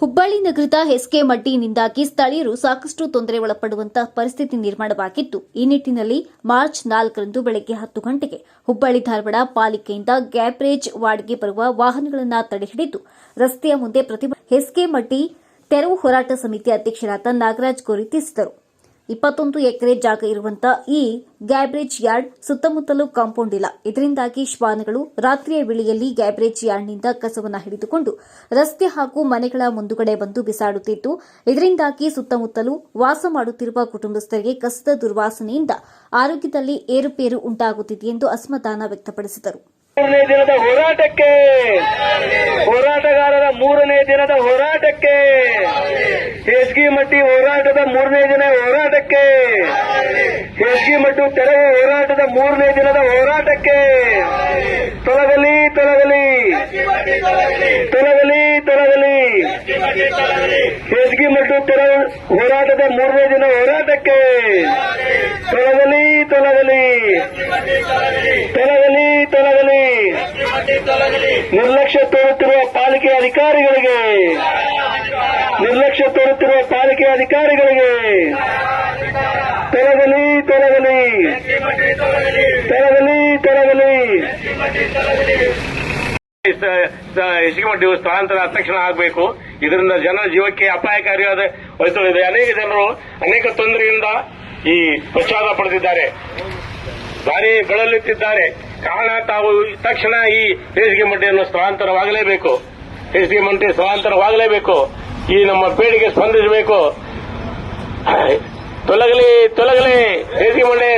ಹುಬ್ಬಳ್ಳಿ ನಗರದ ಹೆಸ್ಕೆ ಮಡ್ಡಿನಿಂದಾಗಿ ಸ್ಥಳೀಯರು ಸಾಕಷ್ಟು ತೊಂದರೆ ಒಳಪಡುವಂತಹ ಪರಿಸ್ಥಿತಿ ನಿರ್ಮಾಣವಾಗಿದ್ದು ಈ ನಿಟ್ಟಿನಲ್ಲಿ ಮಾರ್ಚ್ ನಾಲ್ಕರಂದು ಬೆಳಗ್ಗೆ ಹತ್ತು ಗಂಟೆಗೆ ಹುಬ್ಬಳ್ಳಿ ಧಾರವಾಡ ಪಾಲಿಕೆಯಿಂದ ಗ್ಯಾಪ್ರೇಜ್ ವಾರ್ಡ್ಗೆ ಬರುವ ವಾಹನಗಳನ್ನು ತಡೆಹಿಡಿದು ರಸ್ತೆಯ ಮುಂದೆ ಪ್ರತಿಭಟನೆ. ಹೆಸ್ಕೆ ಮಡ್ಡಿ ತೆರವು ಹೋರಾಟ ಸಮಿತಿ ಅಧ್ಯಕ್ಷರಾದ ನಾಗರಾಜ್ ಕೋರಿ ತಿಳಿಸಿದರು. ಇಪ್ಪತ್ತೊಂದು ಎಕರೆ ಜಾಗ ಇರುವಂತಹ ಈ ಗ್ಯಾಬ್ರೇಜ್ ಯಾರ್ಡ್ ಸುತ್ತಮುತ್ತಲು ಕಾಂಪೌಂಡ್ ಇಲ್ಲ. ಇದರಿಂದಾಗಿ ಶ್ವಾನಗಳು ರಾತ್ರಿಯ ವೇಳೆಯಲ್ಲಿ ಗ್ಯಾಬ್ರೇಜ್ ಯಾರ್ಡ್ನಿಂದ ಕಸವನ್ನು ಹಿಡಿದುಕೊಂಡು ರಸ್ತೆ ಹಾಗೂ ಮನೆಗಳ ಮುಂದುಗಡೆ ಬಂದು ಬಿಸಾಡುತ್ತಿತ್ತು. ಇದರಿಂದಾಗಿ ಸುತ್ತಮುತ್ತಲು ವಾಸ ಮಾಡುತ್ತಿರುವ ಕುಟುಂಬಸ್ಥರಿಗೆ ಕಸದ ದುರ್ವಾಸನೆಯಿಂದ ಆರೋಗ್ಯದಲ್ಲಿ ಏರುಪೇರು ಉಂಟಾಗುತ್ತಿದೆ ಎಂದು ಅಸಮಾಧಾನ ವ್ಯಕ್ತಪಡಿಸಿದರು. ಮೂರನೇ ದಿನದ ಹೋರಾಟಕ್ಕೆ, ಹೋರಾಟಗಾರರ ಮೂರನೇ ದಿನದ ಹೋರಾಟಕ್ಕೆ ಹೇಸ್ಗಿ ಮಟ್ಟಿ ಹೋರಾಟದ ಮೂರನೇ ದಿನ ಹೋರಾಟಕ್ಕೆ ಹೇಸ್ಗಿ ಮಟ್ಟು ತೆರವು ಹೋರಾಟದ ಮೂರನೇ ದಿನದ ಹೋರಾಟಕ್ಕೆ, ತೊಲಗಲಿ ತೊಲಗಲಿ ತೊಲಗಲಿ ತೊಲಗಲಿ ಹೇಸ್ಗಿ ಮಟ್ಟು ತೆರವು ಹೋರಾಟದ ಮೂರನೇ ದಿನ ಹೋರಾಟಕ್ಕೆ, ತೊಲಗಲಿ ತೊಲಗಲಿ ತೊಲಗಲಿ ನಿರ್ಲಕ್ಷ್ಯ ತೋರುತ್ತಿರುವ ಪಾಲಿಕೆ ಅಧಿಕಾರಿಗಳಿಗೆ. ನಿರ್ಲಕ್ಷ್ಯ ತೋರುತ್ತಿರುವ ಪಾಲಿಕೆ ಅಧಿಕಾರಿಗಳಿಗೆ. ತೊಲಗಲಿ ತೆರಗಲಿ. ತೊಲಗಲಿ ತೆರಗಲಿ. ಇಸಿಮಟ್ಟಿ ಸ್ಥಳಾಂತರ ತಕ್ಷಣ ಆಗಬೇಕು. ಇದರಿಂದ ಜನರ ಜೀವಕ್ಕೆ ಅಪಾಯಕಾರಿಯಾದ ವಹಿಸಲಿದೆ ಅನೇಕ ಜನರು ಅನೇಕ ತೊಂದರೆಯಿಂದ ಈ ಪ್ರಚಾರ ಪಡೆದಿದ್ದಾರೆ. ಭಾರಿ ಬಳಲುತ್ತಿದ್ದಾರೆ ಕಾರಣ ತಾವು ತಕ್ಷಣ ಈ ಬೇಸಿಗೆ ಮಂಡಿಯನ್ನು ಸ್ಥಳಾಂತರವಾಗಲೇಬೇಕು. ಬೇಸಿಗೆ ಮಂಡಿ ಸ್ಥಳಾಂತರವಾಗಲೇಬೇಕು. ಈ ನಮ್ಮ ಬೇಡಿಕೆ ಸ್ಪಂದಿಸಬೇಕು. ತೊಲಗಲಿ ತೊಲಗಲಿ ಬೇಸಿಗೆ ಮಂಡಿ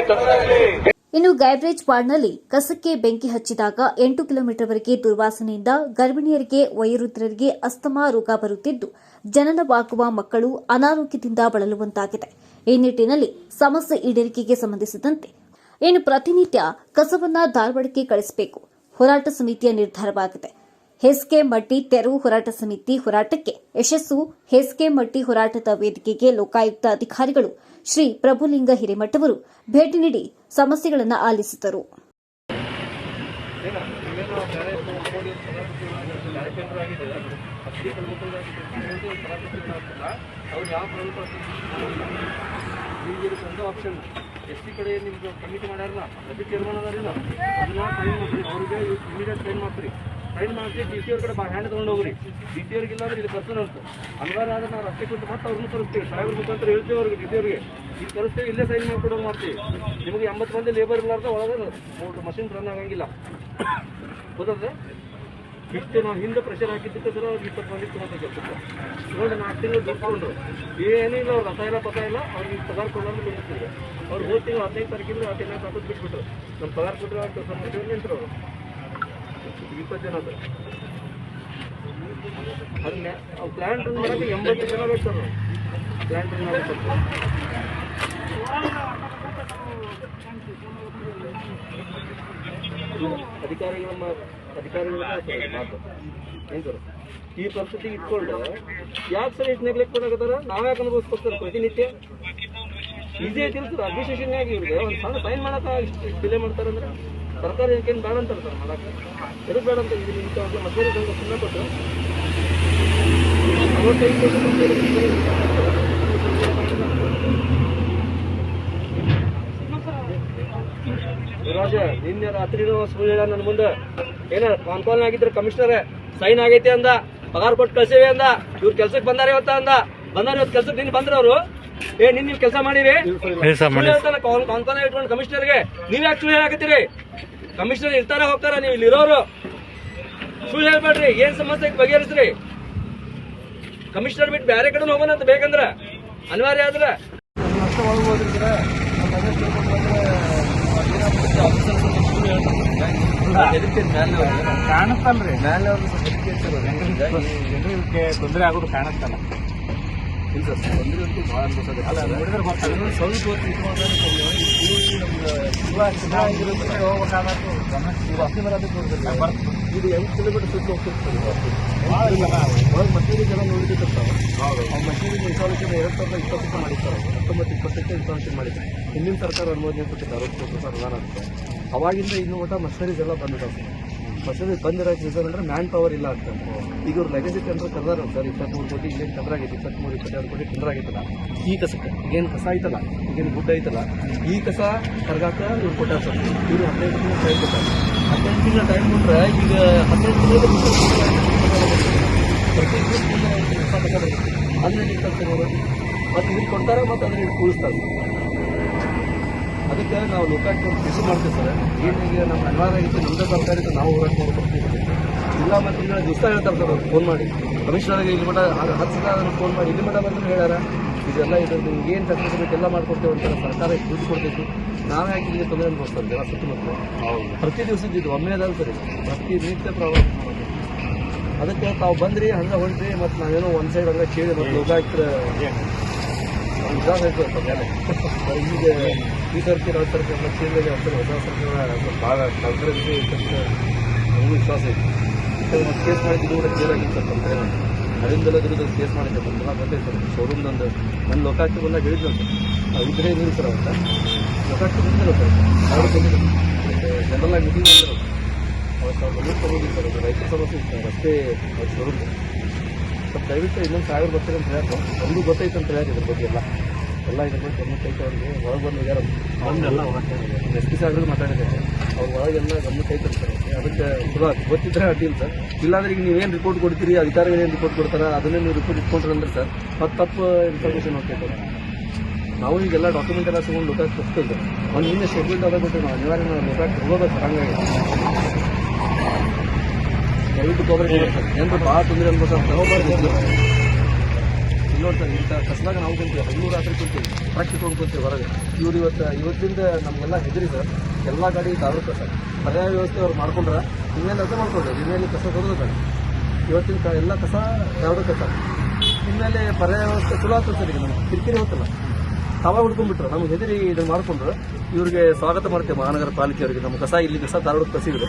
ಇನ್ನು ಗ್ಯಾಬ್ರೇಜ್ ವಾರ್ಡ್ನಲ್ಲಿ ಕಸಕ್ಕೆ ಬೆಂಕಿ ಹಚ್ಚಿದಾಗ ಎಂಟು ಕಿಲೋಮೀಟರ್ವರೆಗೆ ದುರ್ವಾಸನೆಯಿಂದ ಗರ್ಭಿಣಿಯರಿಗೆ, ವಯೋವೃದ್ಧರಿಗೆ ಅಸ್ತಮಾ ರೋಗ ಬರುತ್ತಿದ್ದು, ಜನನವಾಗುವ ಮಕ್ಕಳು ಅನಾರೋಗ್ಯದಿಂದ ಬಳಲುವಂತಾಗಿದೆ. ಈ ನಿಟ್ಟಿನಲ್ಲಿ ಸಮಸ್ಯೆ ಈಡೇರಿಕೆಗೆ ಸಂಬಂಧಿಸಿದಂತೆ ಇನ್ನು ಪ್ರತಿನಿತ್ಯ ಕಸವನ್ನ ಧಾರವಾಡಕ್ಕೆ ಕಳಿಸಬೇಕು. ಹೋರಾಟ ಸಮಿತಿಯ ನಿರ್ಧಾರವಾಗಿದೆ. ಹೆಸ್ಕೆ ಮಟ್ಟಿ ತೆರವು ಹೋರಾಟ ಸಮಿತಿ ಹೋರಾಟಕ್ಕೆ ಯಶಸ್ಸು. ಹೆಸ್ಕೆ ಮಟ್ಟಿ ಹೋರಾಟದ ವೇದಿಕೆಗೆ ಲೋಕಾಯುಕ್ತ ಅಧಿಕಾರಿಗಳು ಶ್ರೀ ಪ್ರಭುಲಿಂಗ ಹಿರೇಮಠವರು ಭೇಟಿ ನೀಡಿ ಸಮಸ್ಯೆಗಳನ್ನು ಆಲಿಸಿದರು. ಆಪ್ಷನ್ ಎಸ್ ಟಿ ಕಡೆ ನಿಮ್ದು ಕಮಿಟಿ ಮಾಡ್ಯಾರಲ್ಲ ಅದಕ್ಕೆ ಚೇರ್ಮನ್ ಅದಾರಿಲ್ಲ, ಅದನ್ನ ಟ್ರೈನ್ ಮಾಡ್ರಿ, ಅವ್ರಿಗೆ ಇಮಿಡಿಯೇಟ್ ಸೈನ್ ಮಾಡ್ರಿ ಟ್ರೈನ್ ಮಾಡಿಸಿ ಡಿ ಸಿ ಅವ್ರ ಕಡೆ ಬಾ ಹ್ಯಾಂಡ್ ತೊಗೊಂಡು ಹೋಗ್ರಿ. ಡಿ ಸಿ ಅವ್ರಿಗೆ ಇಲ್ಲಾಂದ್ರೆ ಇಲ್ಲಿ ಬರ್ತಾನೆ ಅಂತ ಅನಿವಾರ್ಯ ಆದ್ರೆ ನಾವು ರಸ್ತೆ ಕೊಟ್ಟು ಮತ್ತೆ ಅವ್ರನ್ನ ತರಿಸ್ತೀವಿ. ಸಾಹೇಬ್ರ ಮುಖಾಂತರ ಹೇಳ್ತೀವಿ ಅವ್ರಿಗೆ ಡಿ ಸಿ ಅವ್ರಿಗೆ. ಈಗ ತರಿಸ್ತೀವಿ, ಇಲ್ಲೇ ಸೈನ್ ಮಾಡ್ಕೊಡೋದು ಮಾಡ್ತೀವಿ. ನಿಮಗೆ ಎಂಬತ್ತು ಮಂದಿ ಲೇಬರ್ ಇರ್ಲಾರ್ದ ಒಳಗೆ ಮಷಿನ್ ರನ್ ಆಗಂಗಿಲ್ಲ. ಗೊತ್ತದೆ ಇಷ್ಟು ನಾವು ಹಿಂದೆ ಪ್ರೆಷರ್ ಹಾಕಿದ್ದಕ್ಕೆ ಸರ್ ಅವ್ರಿಗೆ ಇಪ್ಪತ್ತು ಮಂದಿ ತೊಗೊಂಡು ಕೆಲಸಕ್ಕೆ ತೊಗೊಂಡು ನಾಲ್ಕು ತಿಂಗಳು ದುಡ್ಕೊಂಡ್ರು ಏನಿಲ್ಲ ಅವ್ರು ರಥ ಇಲ್ಲ ಪಥ ಇಲ್ಲ, ಅವ್ರಿಗೆ ಪಗಾರ ಕೊಡೋದು ಬಿಡ್ತಿದ್ರು ಅವ್ರು ಹೋದ ತಿಂಗಳು ಹದಿನೈದು ತಾರೀಕಿಂದ ಹದಿನೈದು ತಾರೀಕು ಬಿಟ್ಬಿಟ್ರು. ನಮ್ಮ ಪಗಾರ ಕೊಟ್ಟರು ಅಂತ ಸಮಸ್ಯೆ ನಿಂತರು ಅವರು. ಇಪ್ಪತ್ತು ಜನ ಅದು ಅದನ್ನೇ ಅವ್ರು ಪ್ಲ್ಯಾಂಟ್ ರನ್ ಮಾಡೋಕ್ಕೆ ಎಂಬತ್ತು ಜನ ಬೇಕು ಸರ್ ಪ್ಲ್ಯಾಂಟ್ ಮಾಡಬೇಕು ಅಧಿಕಾರಿಗಳ ಅಧಿಕಾರಿಗಳ ಮಾತು ಏನ್ ಈ ಪರಿಸ್ಥಿತಿ ಇಟ್ಕೊಂಡು ಯಾಕೆ ಸರ್ ಇಷ್ಟು ನೆಗ್ಲೆಕ್ಟ್ ಮಾಡಕತ್ತಾರ ನಾವ್ಯಾಕೆ ಯಾಕೆ ಪ್ರತಿನಿತ್ಯ? ಇದೇ ಐತಿಲ್ಲ ಅಡ್ಮಿನಿಸ್ಟ್ರೇಷನ್ ಆಗಿ ಇವ್ರಿಗೆ ಒಂದು ಸಣ್ಣ ಸೈನ್ ಮಾಡಕ ಇಷ್ಟು ಡಿಲೇ ಮಾಡ್ತಾರಂದ್ರೆ ಸರ್ಕಾರ ಏನ್ ಬೇಡ ಅಂತಾರೆ ಸರ್ ಮಾಡಕ್ಕೆ ಎದಕ್ಕೆ ಬೇಡ ಅಂತ ಇದು ಇಂಥ ಮಧ್ಯಾಹ್ನ ಸುಮ್ಮನೆ ಕೊಟ್ಟು. ರಾಜ ನಿನ್ನೆ ರಾತ್ರಿ ಸುಳ್ಳು ಹೇಳ ನನ್ನ ಮುಂದೆ ಏನ ಕಾನ್ ಕಾಲ್ ಆಗಿದ್ರೆ ಕಮಿಷನರ್ ಸೈನ್ ಆಗೈತಿ ಅಂದ ಪಗಾರ್ ಕೊಟ್ಟು ಕಳ್ಸೇವಿ ಅಂದ ಇವ್ರ ಕೆಲ್ಸಕ್ಕೆ ಬಂದಾರ ಇವತ್ತ ಅಂದ ಬಂದಾರ ಇವತ್ತು ಕೆಲ್ಸಕ್ಕೆ ನಿನ್ ಬಂದ್ರ ಅವರು ಏ ನಿನ್ ನೀವು ಕೆಲಸ ಮಾಡಿರಿ? ಕಾನ್ ಕಾಲ್ ಇಟ್ಕೊಂಡು ಕಮಿಷನರ್ಗೆ ನೀವ್ ಯಾಕೆ ಸುಳ್ಳು ಹೇಳಾಕತ್ತೀರಿ? ಕಮಿಷನರ್ ಇರ್ತಾರ ಹೋಗ್ತಾರ ನೀವು ಇಲ್ಲಿ ಇರೋರು ಸುಳ್ಳು ಹೇಳ್ಬೇಡ್ರಿ ಏನ್ ಸಮಸ್ಯೆ ಐತೆ ಬಗೆಹರಿಸ್ರಿ. ಕಮಿಷನರ್ ಬಿಟ್ಟು ಬೇರೆ ಕಡೆ ಹೋಗೋಣ ಅಂತ ಬೇಕಂದ್ರ ಅನಿವಾರ್ಯ ಆದ್ರ. ಕಾಣುತ್ತಲ್ರಿ ಜನರಿಗೆ ತೊಂದರೆ ಆಗೋದು ಕಾಣುತ್ತಲ್ಲ ಅಲ್ಲ ನೋಡಿದ್ರೆ ಗೊತ್ತಾಗಲ್ಲ ಸ್ವಲ್ಪ ಹೊತ್ತು ಇಟ್ಕೊಂಡ್ರೆ ಇದು ಎಂಟು ಕಿಲೋಮೀಟರ್ ಸುತ್ತ ಹೋಗ್ತಿರ್ತಾರೆ ಮಸೀದಿ ಎಲ್ಲ ನೋಡಿದಿರ್ತಾವೆ ಆ ಮಸೀದಿಗೆ ಇನ್ಸ್ಟಾಲೇಷನ್ ಎರಡು ಸಾವಿರದ ಇಪ್ಪತ್ತಕ್ಕೆ ಮಾಡಿರ್ತಾರೆ. ಹತ್ತೊಂಬತ್ತು ಇಪ್ಪತ್ತಕ್ಕೆ ಇನ್ಸ್ಟಾಲೇಷನ್ ಮಾಡಿದ್ದಾರೆ ಹಿಂದಿನ ಸರ್ಕಾರ ಅನುಮೋದನೆ ಕೊಟ್ಟಿದ್ದ ಅರವತ್ತು ಸಾವಿರ ಅನುದಾನ ಅಂತ ಅವಾಗಿಂದ ಇನ್ನು ಮಟ್ಟ ಮಸೀದಿಗೆಲ್ಲ ಬಂದಿದ್ದಾವೆ ಬಸ್ಸಲ್ಲಿ ಬಂದಿರೋ ರೀಸನ್ ಅಂದ್ರೆ ಮ್ಯಾನ್ ಪವರ್ ಇಲ್ಲ ಅಂತ. ಈಗ ಇವ್ರು ಲೆಗಸಿ ಟೆಂಡರ್ ಕರ್ದಾರ. ಸರ್, ಇಪ್ಪತ್ಮೂರು ಕೋಟಿ ಇಲ್ಲೇನು ಟೆಂಡರ್ ಆಗೈತೆ ಇಪ್ಪತ್ತ್ಮೂರು ಇಪ್ಪತ್ತೆರಡು ಕೋಟಿ ಟೆಂಡರ್ ಆಗೈತಲ್ಲ. ಈ ಕಸಕ್ಕೆ ಏನು ಕಸ ಐತಲ್ಲ ಈಗೇನು ಗುಡ್ಡ ಐತಲ್ಲ ಈ ಕಸ ಕರ್ಗಾಕ ಇವ್ರು ಕೊಟ್ಟಾರ ಸರ್. ಇವರು ಹದಿನೈದು ತಿಂಗಳು ಟೈಮ್ ಕೊಟ್ಟಾರೆ. ಹದಿನೈದು ತಿಂಗಳ ಟೈಮ್ ಕೊಟ್ಟರೆ ಈಗ ಹದಿನೈದು ತಿಂಗಳು ಹದಿನೈದು ಇಪ್ಪತ್ತು ಮತ್ತು ಇದಕ್ಕೆ ಕೊಡ್ತಾರೆ ಮತ್ತು ಇಟ್ಟು ಕೂಡಿಸ್ತಾರೆ ಅದಕ್ಕೆ ನಾವು ಲೋಕಾಯುಕ್ತ ಕೃಷಿ ಮಾಡ್ತೀವಿ ಸರ್ ಏನಿಗೆ ನಮ್ಮ ಅನಿವಾರ್ಯ ಆಗಿತ್ತು ನಮ್ಮದೇ ಸರ್ಕಾರ ಇತ್ತು ನಾವು ಹೋರಾಟ ಮಾಡ್ಕೊಡ್ತೀವಿ ಇಲ್ಲ ಮತ್ತು ಇಲ್ಲ ದಿವಸ ಹೇಳ್ತಾರೆ ಸರ್ ಅವ್ರು ಫೋನ್ ಮಾಡಿ ಕಮಿಷನರ್ಗೆ ಇಲ್ಲಿ ಮಠ ಹತ್ತು ಫೋನ್ ಮಾಡಿ ಇಲ್ಲಿ ಮಠ ಬಂದ್ರೆ ಹೇಳ್ಯಾರ ಇದೆಲ್ಲ ಇದ್ರದ್ದು ಏನು ಫೆಸಿಲಿಟಿ ಎಲ್ಲ ಮಾಡ್ಕೊಡ್ತೇವೆ ಅಂತಾರೆ ಸರ್ಕಾರ ದುಡ್ಡು ಕೊಡ್ಬೇಕು ನಾವೇ ಯಾಕೆ ಇಲ್ಲಿಗೆ ತೊಂದರೆ ಅನ್ಭವಿಸ್ತಾರೆ ಜನ ಸುತ್ತಮುತ್ತ ಪ್ರತಿ ದಿವಸ ಇದು ಒಮ್ಮೆ ಅದಾವ ಸರಿ ಪ್ರತಿ ನಿತ್ಯ ಮಾಡೋದು. ಅದಕ್ಕೆ ತಾವು ಬಂದ್ರಿ ಹಂಗೆ ಹೊಂಟ್ರಿ ಮತ್ತು ನಾವೇನೋ ಒಂದು ಸೈಡ್ ಹಂಗೆ ಕೇಳಿ ಮತ್ತು ಲೋಕಾಯುಕ್ತರ ವಿಶ್ವಾಸ ಆಯ್ತು ಅಂತ ಮೇಲೆ ಈಗ ಈ ಸರ್ಕಾರ ಎಲ್ಲ ಚೇಂಜ್ ಆಗಿ ಹೊಸ ಸರ್ಕಾರ ಸ್ವಲ್ಪ ಭಾಳ ವಿಶ್ವಾಸ ಐತಿ. ಮತ್ತು ಕೇಸ್ ಮಾಡಿದ್ದು ಕೂಡ ಕ್ಲಿಯರ್ ಆಗಿತ್ತು ದುಡ್ಡು ಕೇಸ್ ಮಾಡಿದ್ದೆ ಬಂದೆಲ್ಲ ಬಂದೈತೆ ಸರ್. ಶೋರೂಮ್ದೊಂದು ನನ್ನ ಲೋಕಾಯುಕ್ತ ಬಂದಾಗ ಹೇಳಿದ್ರು ಸರ್. ಇದ್ರೆ ನೀವು ಸರ್ ಅಂತ ಲೋಕಾಯುಕ್ತ ಬಂದಿರೋ ಸರ್. ಅವರು ಬಂದಿದ್ರು. ಜನರಲ್ ಆಗಿ ಮೀಟಿಂಗ್ ಬಂದು ಸರ್ ಅದು ಸಮಸ್ಯೆ ಸರ್ ರಸ್ತೆ ಶೋರೂಮ್ ಸ್ವಲ್ಪ ದಯವಿಟ್ಟು ಇನ್ನೊಂದು ಸಾವಿರ ಬರ್ತಾರೆ ಅಂತ ಹೇಳ್ತಾರೆ ಒಂದು ಗೊತ್ತೈತೆ ಅಂತ ಹೇಳಿ ಇದ್ರ ಬಗ್ಗೆ ಎಲ್ಲ. ಎಲ್ಲ ಇದ್ರ ಬಗ್ಗೆ ಗಮನ ಅವ್ರಿಗೆ. ಒಳಗೆ ಬಂದು ಹೋಗ್ಯಾರ ಅವನ್ನೆಲ್ಲ ಎಸ್ ಪಿ ಸಾಹೇಬ್ರಿಗೆ ಮಾತಾಡಿದ್ದಾರೆ. ಅವ್ರ ಒಳಗೆಲ್ಲ ಗಮನ ಐತೆ ಸರ್ ಅದಕ್ಕೆ ಚಲೋ ಗೊತ್ತಿದ್ರೆ ಅಡ್ಡಿಲ್ಲ ಸರ್. ಇಲ್ಲಾಂದ್ರೆ ಈಗ ನೀವೇನು ರಿಪೋರ್ಟ್ ಕೊಡ್ತೀರಿ? ಅಧಿಕಾರಿಗಳು ಏನು ರಿಪೋರ್ಟ್ ಕೊಡ್ತಾರೆ? ಅದನ್ನೇ ನೀವು ರಿಪೋರ್ಟ್ ಇಟ್ಕೊಂಡ್ರೆ ಅಂದ್ರೆ ಸರ್ ಮತ್ತೆ ತಪ್ಪು ಇನ್ಫಾರ್ಮೇಷನ್ ಹೋಗ್ತೈತೆ ನಾವು ಈಗೆಲ್ಲ ಡಾಕ್ಯುಮೆಂಟ್ ಎಲ್ಲ ತಗೊಂಡು ಲೋಕಾಕ್ ಹೋಗ್ತೇವೆ ಒಂದು ನಿನ್ನೆ ಶೆಡ್ಯೂಲ್ ಅದ ಬಿಟ್ಟು ನಾವು ಅನಿವಾರ್ಯ ನಾವು ಲೋಕಾಕ್ ಹೋಗೋದು ಸರ್ ಹಂಗಾಗಿ ದಯವಿಟ್ಟು ಕೋಪರೇಟ್ ಸರ್ ಏನಾದ್ರು ಭಾಳ ತೊಂದರೆ ಅನ್ಬೋದು ಸರ್ ನೋಡಿ ಸರ್ ಇಂಥ ಕಸ್ದಾಗ ನಾವು ಕುಂತೀವಿ ಹದಿಮೂರು ರಾತ್ರಿ ಕುಂತೀವಿ ಟ್ರಕ್ ತೊಗೊಂಡ್ಕೊತೀವಿ ಹೊರಗೆ. ಇವ್ರು ಇವತ್ತು, ಇವತ್ತಿಂದ ನಮಗೆಲ್ಲ ಹೆದರಿ ಸರ್, ಎಲ್ಲ ಗಾಡಿ ತಾಗುತ್ತೆ ಸರ್. ಪರ್ಯಾಯ ವ್ಯವಸ್ಥೆ ಅವ್ರು ಮಾಡ್ಕೊಂಡ್ರೆ, ಇನ್ನೇನು ಅರ್ಥ ಮಾಡ್ಕೊಂಡ್ರೆ ಇನ್ನೇನು ಕಸ ಬೇಡ ಇವತ್ತಿನ ಎಲ್ಲ ಕಸ ಯಾವುದು ಕಸ ಇನ್ಮೇಲೆ ಪರ್ಯಾಯ ವ್ಯವಸ್ಥೆ ಚಲೋ ಆಗ್ತದೆ ಸರ್ ಈಗ ನಮ್ಗೆ. ಕಿರಿಕಿರಿ ಹೋಗ್ತಲ್ಲ. ತಾವ ಹುಡ್ಕೊಂಡ್ಬಿಟ್ರು. ನಮ್ಗೆ ಹೆದರಿ ಇದನ್ನ ಮಾಡ್ಕೊಂಡ್ರು ಇವ್ರಿಗೆ ಸ್ವಾಗತ ಮಾಡ್ತೇವೆ ಮಹಾನಗರ ಪಾಲಿಕೆಯವರಿಗೆ. ನಮ್ಮ ಕಸ ಇಲ್ಲಿ ಕಸ ಧಾರವಾಡ ಕಸಿದ್ರು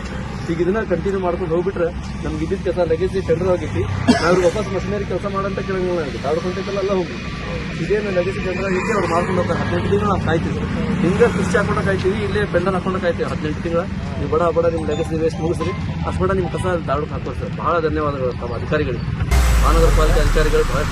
ಈಗ ಇದನ್ನ ಕಂಟಿನ್ಯೂ ಮಾಡ್ಕೊಂಡು ಹೋಗ್ಬಿಟ್ರೆ ನಮ್ಗೆ ಇದ್ದಿದ್ದ ಕಸ ಲಗೇಜ್ ಟೆಂಡರ್ ಆಗೈತಿ. ನಾವು ವಾಪಸ್ ಮಷಿನರಿ ಕೆಲಸ ಮಾಡಂತ ಕೇಳಂಗಿಲ್ಲ ಧಾರವಾಡ ಕುಂಟೆಲ್ಲ ಹೋಗಿ ಇದೇನು ಲಗೇಜ್ ಟೆಂಡರ್ ಆಗಿತ್ತು ಅವ್ರು ಮಾಡ್ಕೊಂಡು ಹೋಗ್ತಾರೆ. ಹದಿನೆಂಟು ತಿಂಗಳು ನಾವು ಕಾಯ್ತೀವಿ ಹಿಂಗೆ ಕೃಷಿ ಹಾಕೊಂಡು ಕಾಯ್ತೀವಿ, ಇಲ್ಲೇ ಬೆಂಡನ್ ಹಾಕೊಂಡು ಕಾಯ್ತೀವಿ. ಹದಿನೆಂಟು ತಿಂಗಳ. ನೀವು ಬಡ ಬಡ ನಿಮ್ಮ ಲಗೇಜ್ ವೇಸ್ಟ್ ಮುಗಿಸ್ರಿ. ಅಷ್ಟು ಬಡ ನಿಮ್ಮ ಕಸ ಧಾರವಾಡಕ್ಕೆ ಹಾಕೋರಿ ಸರ್ ಬಹಳ ಧನ್ಯವಾದಗಳು ತಮ್ಮ ಅಧಿಕಾರಿಗಳಿಗೆ. ಮಹಾನಗರ ಪಾಲಿಕೆ ಅಧಿಕಾರಿಗಳು ಬಹಳ